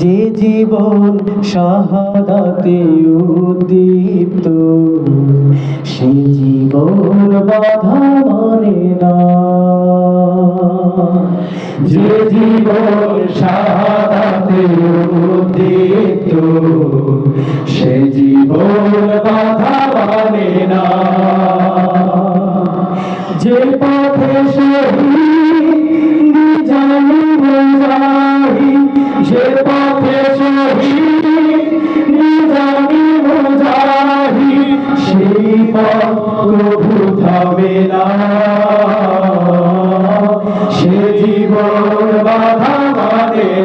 যে জীবন শাহাদাতে উদ্দীপ্ত সে জীবন বাধা মানে যে জীবন শাহাদাতে উদ্দীপ্ত সে জীবন বাধা মানে না। যে পথে যে পথে সেই পথ প্রভু থামে না।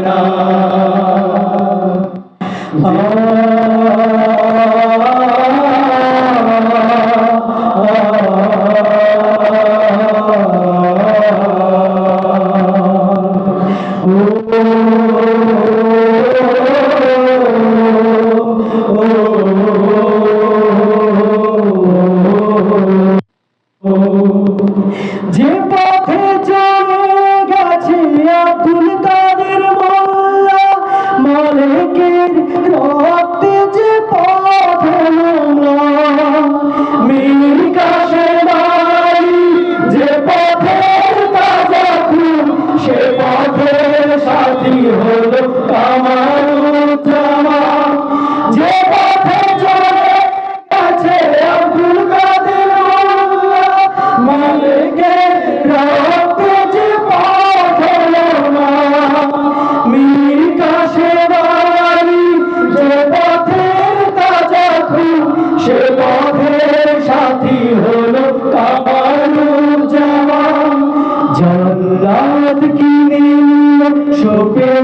না যে পথে সাথী হলো কামারুজ্জামা যে পথে চলে গেছে আব্দুল কাদের মোল্লা মালিকের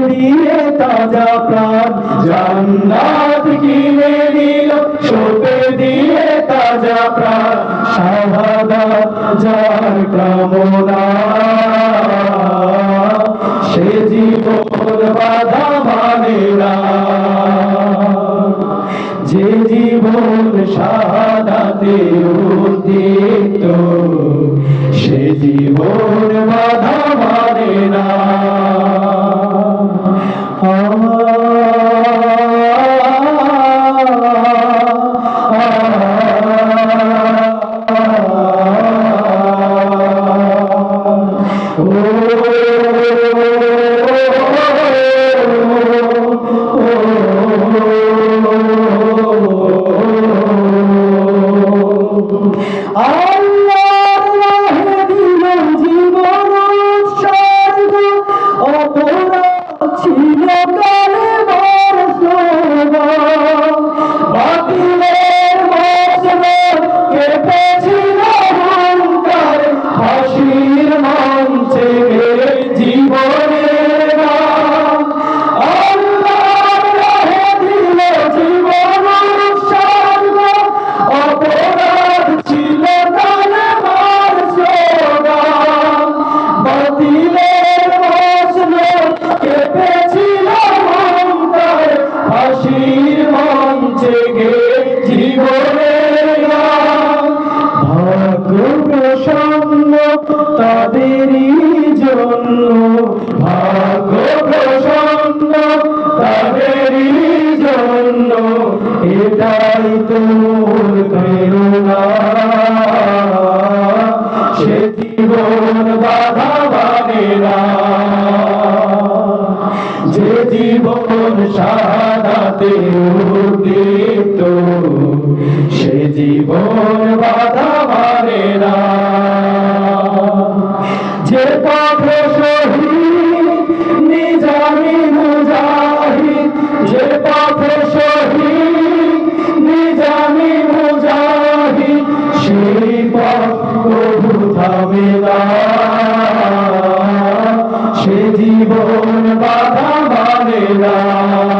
দিয়ে তাজা প্রাণ, জান্নাত কিনে নিল শোকে দিয়ে তাজা প্রাণ। শাহাদা যার কামনা, সে জীবন বাধা মানে না। যে জীবন শাহাদাতে উদ্দীপ্ত, সে জীবন বাধা মানে না। Thank you. ভাগ্য প্রসন্ন তাদেরই জন্য এটাই তোর প্রেরণা। সে জীবন বাধা মানে না, যে জীবন সাদাতে সে জীবন বাধা মানে না।